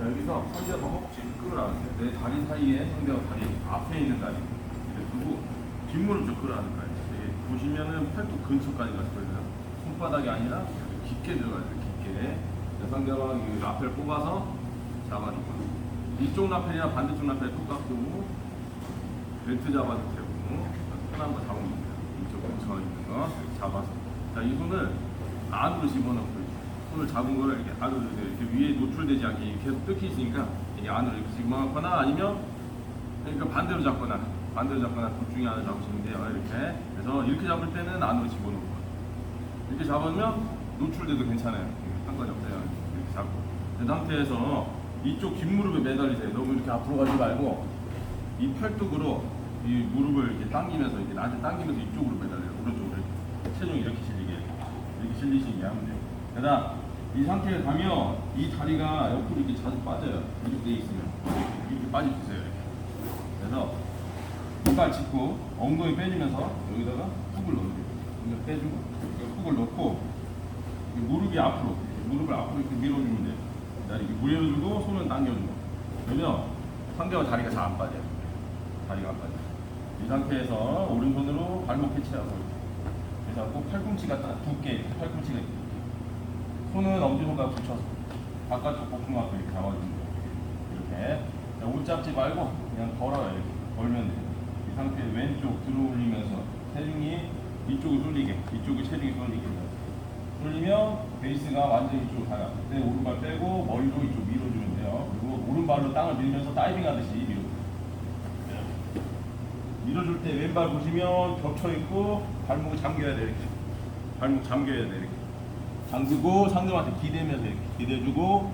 자, 여기서 상대가 허벅지를 끌어나가는데 내 다리 사이에 상대가 다리 앞에 있는 다리 두고 뒷무릎 좀 끌어나는 거예요. 보시면은 팔뚝 근처까지 가서 걸려요. 손바닥이 아니라 깊게 들어가요. 깊게. 자, 상대방 이 라펠 뽑아서 잡아주고 이쪽 라펠이나 반대쪽 라펠 똑같고 벨트 잡아도 되고 편한 거 잡으면 돼요. 이쪽 근처에 있는 거 잡아서 자, 이 손을 안으로 집어넣고 손을 잡은 거를 이렇게 안으로 이렇게 위에 노출되지 않게 계속 뜯기 있으니까 이게 안으로 이렇게 집어넣거나 아니면 그러니까 반대로 잡거나 반대로 잡거나 둘 중에 하나 잡으시면 돼요. 이렇게 그래서 이렇게 잡을 때는 안으로 집어넣고 이렇게 잡으면 노출돼도 괜찮아요. 상관이 없어요. 이렇게 잡고 그 상태에서 이쪽 뒷무릎에 매달리세요. 너무 이렇게 앞으로 가지 말고 이 팔뚝으로 이 무릎을 이렇게 당기면서 이렇게 나한테 당기면서 이쪽으로 매달려요. 오른쪽으로 이렇게. 체중이 이렇게 실리게 이렇게 실리시게 하면 돼요. 그다음 이 상태에 가면 이 다리가 옆으로 이렇게 자주 빠져요. 이렇게 돼 있으면 이렇게 빠져주세요. 이렇게. 그래서 이빨 짚고 엉덩이 빼주면서 여기다가 훅을 넣어줘요. 엉덩이 빼주고 훅을 넣고 이 무릎이 앞으로 무릎을 앞으로 이렇게 밀어주면 돼요. 그다음에 이렇게 밀어주고 손은 당겨주고 그러면 상대와 다리가 잘 안 빠져요. 다리가 안 빠져요. 이 상태에서 오른손으로 발목 캐치하고 그래서 꼭 팔꿈치가 딱 두께 이렇게 팔꿈치가 이렇게 손은 엄지손가락 붙여서 바깥쪽 복숭아도 이렇게 잡아주는 거예요. 이렇게 자, 옷 잡지 말고 그냥 걸어요 이렇게 걸면 돼요. 이 상태에 왼쪽 들어 올리면서 체중이 이쪽을 쏠리게 이쪽에 체중이 쏠리게 쏠리면 베이스가 완전히 이쪽으로 가요. 그때 오른발 빼고 머리로 이쪽 밀어주면 돼요. 그리고 오른발로 땅을 밀면서 다이빙 하듯이 밀어. 밀어줄 때 왼발 보시면 겹쳐 있고 발목을 잠겨야 돼 이렇게. 발목 잠겨야 돼 이렇게. 잠그고 상대방한테 기대면서 이렇게 기대주고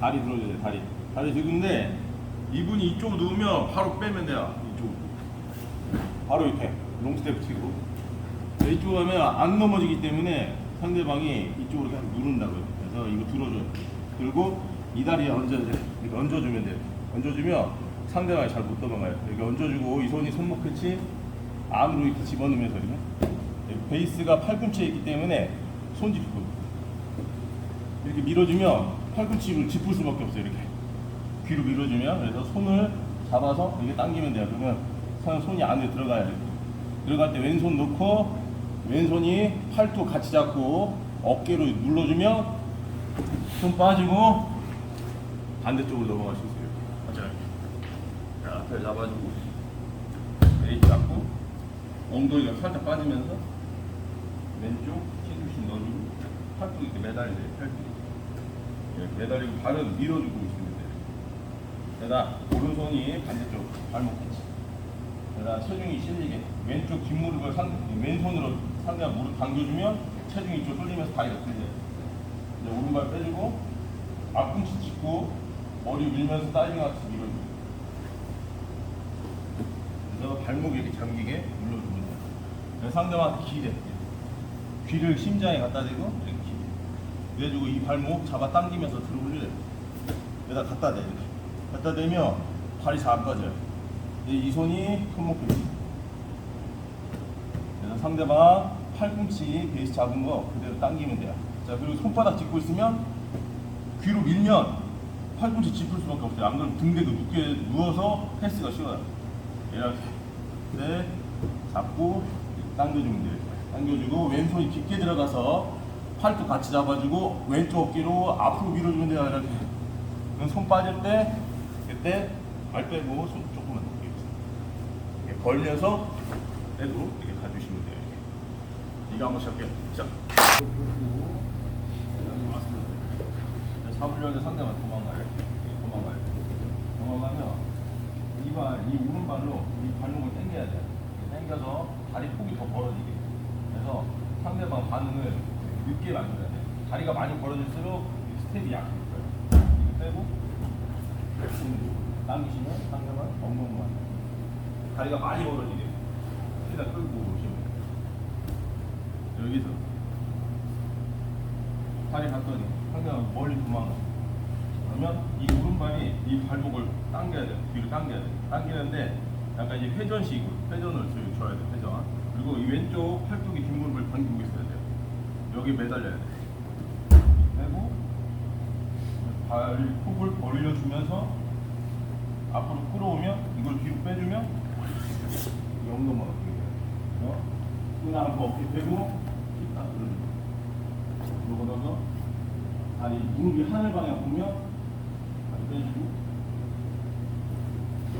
다리 들어줘야 돼 다리. 다리 들는데 이분이 이쪽으로 누우면 바로 빼면 돼요. 이쪽으로. 바로 이렇게 롱스텝 치고. 네, 이쪽으로 하면 안 넘어지기 때문에 상대방이 이쪽으로 그냥 누른다고요. 그래서 이거 들어줘요. 그리고 이 다리에 얹어야 돼. 이렇게 얹어주면 돼요. 얹어주면 상대방이 잘못 넘어가요. 이렇게 얹어주고 이 손이 손목 끝이 안으로 이렇게 집어넣으면서 이렇게 베이스가 팔꿈치에 있기 때문에 손 짚고 이렇게 밀어주면 팔꿈치를 짚을 수밖에 없어요. 이렇게 귀로 밀어주면 그래서 손을 잡아서 이렇게 당기면 돼요. 그러면 선- 손이 안에 들어가야 돼요. 들어갈 때 왼손 놓고 왼손이 팔뚝 같이 잡고 어깨로 눌러주면 손 빠지고 반대쪽으로 넘어갈 수 있어요. 맞아요. 자, 앞에 잡아주고 베이스 잡고 엉덩이가 살짝 빠지면서 왼쪽 팔뚝 이렇게 매달려요. 팔뚝 이렇게 매달리고 발은 밀어주고 있으면 돼요. 게다 오른손이 반대쪽 발목 끝이 게다 체중이 실리게 왼쪽 뒷무릎을 상, 왼손으로 상대가 무릎 당겨주면 체중이 이쪽 쏠리면서 다리가 들려요. 이제 오른발 빼주고 앞꿈치 짚고 머리 밀면서 다이빙 하듯이 밀어주고 그래서 발목 이렇게 잠기게. 그래서 상대방한테 기대 귀를 심장에 갖다 대고 이렇게 그래가지고 이 발목 잡아 당기면서 들어 올려요. 여기다 갖다 대 이렇게 갖다 대면 발이 잘 안 빠져요. 이 손이 손목 끝이 그래서 상대방 팔꿈치 베이스 잡은 거 그대로 당기면 돼요. 자 그리고 손바닥 짚고 있으면 귀로 밀면 팔꿈치 짚을 수밖에 없어요. 안 그러면 등대도 늦게 누워서 패스가 쉬워요. 이렇게 네 잡고 당겨주면 돼요. 당겨주고 왼손이 깊게 들어가서 팔도 같이 잡아주고 왼쪽 어깨로 앞으로 돼요. 이렇게 그럼 손 빠질 때 그때 발 빼고 손 조금만 더 이렇게 벌려서 빼고 이렇게 가주시면 돼요. 이렇게. 이거 한번 시작해요. 시작. 잡으려고 해서 상대방 도망가요. 도망가요. 도망가면 이 발, 이 오른발로 이 발목을 당겨야 돼요. 당겨서 다리 폭이 더 벌어지게. 그래서 상대방 반응을 늦게 만들어야 돼요. 다리가 많이 벌어질수록 이 스텝이 약해질 거예요. 이거 빼고 당기시면 상대방 엉덩이만 다리가 많이 벌어지게. 일단 끌고 오시면. 여기서 다리 갔더니 상대방 멀리 도망가. 그러면 이 오른발이 이 발목을 당겨야 돼요. 뒤로 당겨야 돼요. 당기는데 약간 이제 회전식으로 회전을 줘- 줘야 돼요. 회전. 그리고 이 왼쪽 팔뚝이 뒷무릎을 당기고 있어야 돼요. 여기 매달려야 돼요. 빼고 발 훅을 벌려주면서 앞으로 끌어오면 이걸 뒤로 빼주면 이 엉덩이가 어떻게 돼요? 그냥 그 어깨 빼고 딱 끌어주고 그러고 나서 다리 무릎이 하늘 방향 보면 다리 빼주고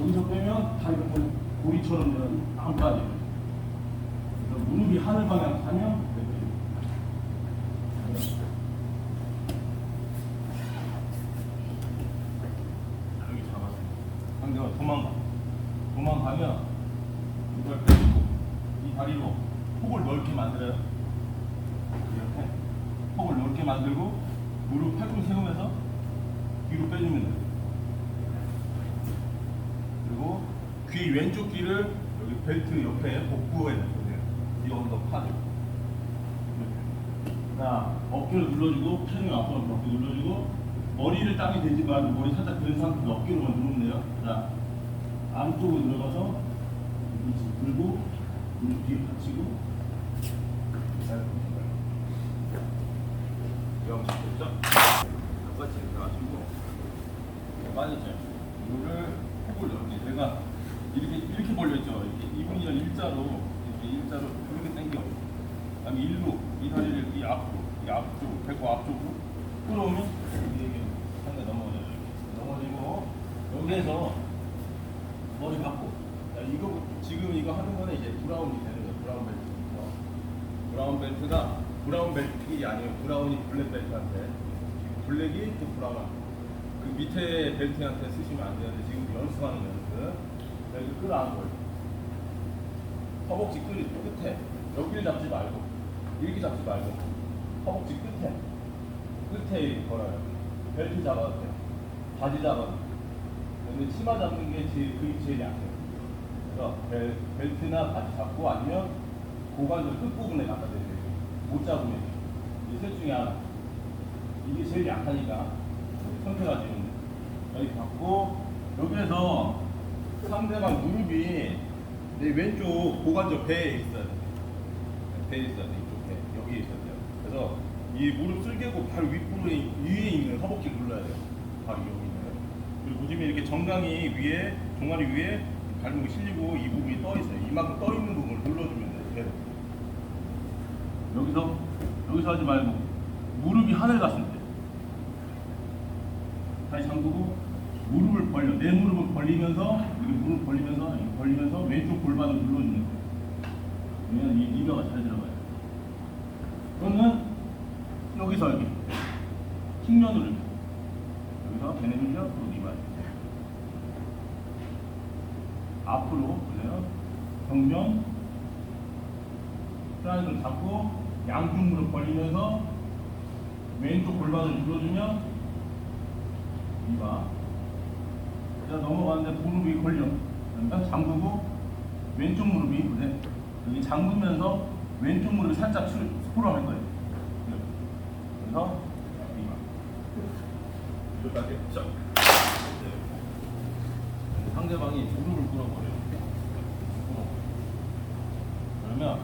여기서 빼면 다리가 고리처럼 안 빠져요. 무릎이 하늘 방향 가면 이렇게 빼요. 여기 잡았어. 상대가 도망가. 도망가면 이걸 빼주고 이 다리로 폭을 넓게 만들어요. 이렇게 폭을 넓게 만들고 무릎 팔꿈 세우면서 뒤로 빼주면 돼요. 그리고 귀 왼쪽 귀를 여기 벨트 옆에 복부에 놓으세요. 이 언더. 이렇게. 자, 어깨를 눌러주고 체중 앞으로 어깨 눌러주고 머리를 대지 말고 머리 살짝 든 상태에서 어깨로만 누르면 돼요. 자, 안쪽으로 들어가서 들고 무릎 뒤에 받치고 잘 보시면 영식 됐죠? 똑같이 이렇게 하시고 빠졌죠? 이거를 폭을 넓게 제가 이렇게 이렇게 벌려있죠? 이렇게 이분이랑 일자로 이렇게 일자로 이렇게 당겨 그다음에 일로 이 다리를 이 앞으로 이 앞쪽 배꼽 앞쪽으로 끌어오면 이게 이게 상대 넘어져요 이렇게 넘어지고 여기에서 머리 받고. 자, 이거 지금 이거 하는 거는 이제 브라운이 되는 거예요. 브라운 벨트부터. 브라운 벨트가 브라운 벨트이 아니에요. 브라운이 블랙 벨트한테. 블랙이 또 브라운. 그 밑에 벨트한테 쓰시면 안 되는데 지금 연습하는 연습. 여기 끌어안고 허벅지 끌이 끝에. 여기를 잡지 말고. 이렇게 잡지 말고. 허벅지 끝에. 끝에 걸어요. 벨트 잡아도 돼요. 바지 잡아도 돼요 근데 치마 잡는 게 제일, 그게 제일 약해요 그래서 벨, 벨트나 바지 잡고 아니면 고관절 끝부분에 갖다 대세요 못 잡으면. 이셋 중에 하나. 이게 제일 약하니까 선택하시면 돼요 여기 잡고 여기에서 상대방 무릎이 내 왼쪽 고관절 배에 있어야 돼요 배에 있어야 돼 이쪽 배. 여기에 있어야 돼요. 그래서 이 무릎 쓸개고 바로 윗부분에 위에 있는 허벅지를 눌러야 돼요. 바로 여기 그리고 보시면 이렇게 정강이 위에 종아리 위에 발목이 실리고 이 부분이 떠 있어요 이만큼 떠 있는 부분을 눌러주면 돼요 계속 여기서 여기서 하지 말고 무릎이 하늘 갔을 때 다시 잠그고 무릎을 벌려 내 무릎을 벌리면서 여기 무릎 벌리면서 이렇게 벌리면서 왼쪽 골반을 눌러주는 거예요. 왜냐면 이 리더가 잘 들어가요. 그러면 여기서 이렇게 측면으로 이렇게 여기서 베네밀려 그리고 이발 앞으로 그래요. 정면 트라이를 잡고 양쪽 무릎 벌리면서 왼쪽 골반을 눌러주면 이봐. 자 넘어가는데 무릎이 걸려. 그러니까 잠그고 왼쪽 무릎이 그래. 여기 잠그면서 왼쪽 무릎이 살짝 스- 스크롤할 거예요. 그래서 이봐. 여기까지. 자. 네. 상대방이 무릎을 끌어버려요. 끌어. 그러면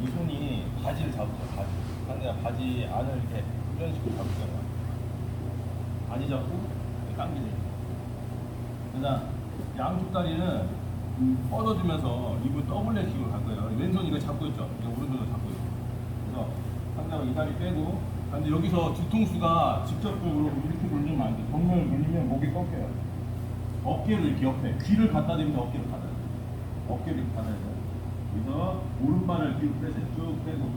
이 손이 바지를 잡죠. 바지. 상대가 바지 안을 이렇게 이런 식으로 잡잖아. 바지 잡고 이렇게 당기죠. 그다음 양쪽 다리는 음, 뻗어주면서 입을 더블 레킹으로 갈 거예요. 왼손 이거 잡고 있죠. 이거 오른손으로 잡고 있죠. 그래서 상대방 이 다리 빼고 근데 여기서 뒤통수가 직접적으로 이렇게 돌리면 안 돼. 정면을 돌리면 목이 꺾여요. 어깨를 이렇게 옆에 귀를 갖다 대면서 어깨를 닫아야 돼. 어깨를 이렇게 닫아야 돼. 그래서 오른발을 뒤로 빼세요. 쭉 빼고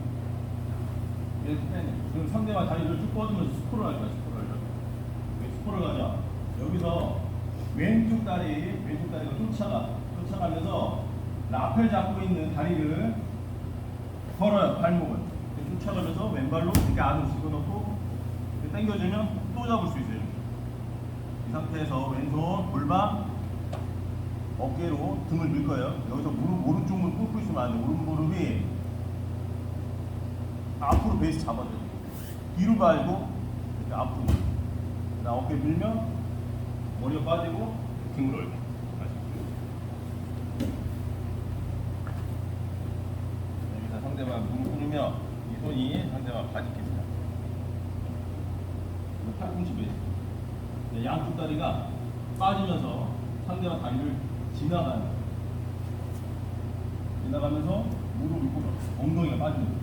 이렇게 빼네. 그럼 상대방 다리를 쭉 뻗으면서 스크롤 할 거야. 거야. 스크롤 가자. 여기서 왼쪽 다리, 왼쪽 다리가 쫓아가. 쫓아가면서 라펠 잡고 있는 다리를 걸어요. 발목을. 쫓아가면서 왼발로 이렇게 안으로 집어넣고 당겨주면 또 잡을 수 있어요. 이 상태에서 왼손 골반 어깨로 등을 밀 거예요. 여기서 무릎 오른쪽 무릎 꿇고 있으면 안 돼요. 오른 무릎이 앞으로 베이스 잡아줘요. 뒤로 갈고 이렇게 앞으로. 그다음 어깨 밀면 머리가 빠지고 이렇게. 다시. 여기서 상대방 무릎 꿇으면 이 손이 상대방 바지 깁니다. 팔꿈치 베이스. 네, 양쪽 다리가 빠지면서 상대방 다리를 지나가는. 지나가면서 무릎을 꿇어 엉덩이가 빠지는 거예요.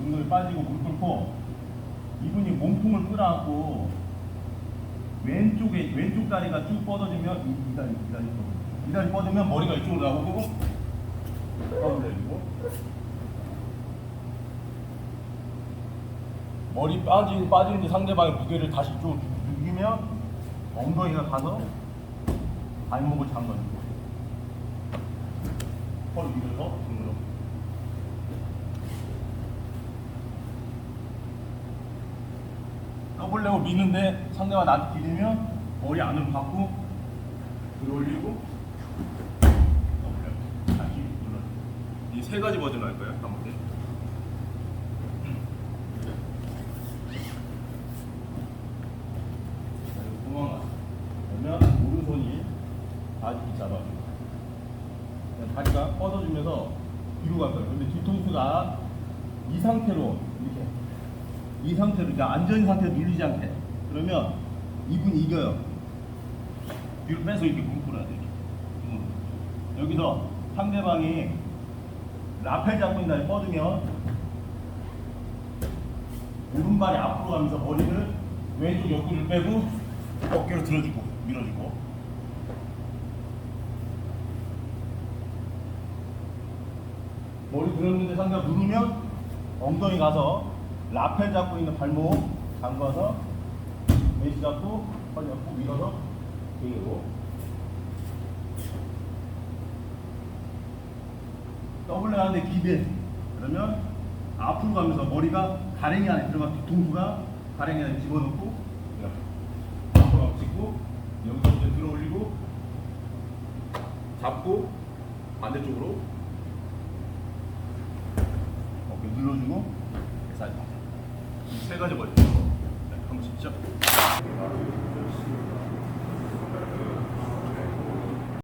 엉덩이 빠지고 무릎 꿇고 이분이 몸통을 끌어안고 왼쪽에 왼쪽 다리가 쭉 뻗어지면 이, 이 다리 이 다리 뻗어. 이 다리 뻗으면 머리가 이쪽으로 나오고 뻗어 내리고 머리 빠지 빠지는데 상대방의 무게를 다시 좀 죽이면 엉덩이가 가서 발목을 잠가주고 허리 밀어서 등으로. 떠보려고 미는데 상대가 나한테 디디면 머리 안으로 받고 들어올리고 떠보려고. 다시 눌러 이세 가지 버전 할 거예요 한 번에 도망가 그러면 오른손이 바지 잡아주고 그냥 다리가 뻗어주면서 뒤로 갈 거예요 근데 뒤통수가 이 상태로 이렇게. 이 상태로 이제 안전 상태로 눌리지 않게. 그러면 이분이 이겨요. 뒤로 빼서 이렇게 뭉클어야 돼 음. 여기서 상대방이 라펠 잡고 있는 다리 뻗으면 오른발이 앞으로 가면서 머리를 왼쪽 옆구리를 빼고 어깨로 들어주고 밀어주고. 머리 들었는데 상대가 누르면 엉덩이 가서 라펠 잡고 있는 발목 잠궈서 메시 잡고 허리 잡고 밀어서 등으로 더블 하는데 기대. 그러면 앞으로 가면서 머리가 가랭이 안에 들어가 뒤통수가 가랭이 안에 집어넣고 이렇게 앞으로 가고 찍고 여기서 이제 들어 올리고 잡고 반대쪽으로 눌러주고 사이드 세 가지 걸려 한 번씩 시작.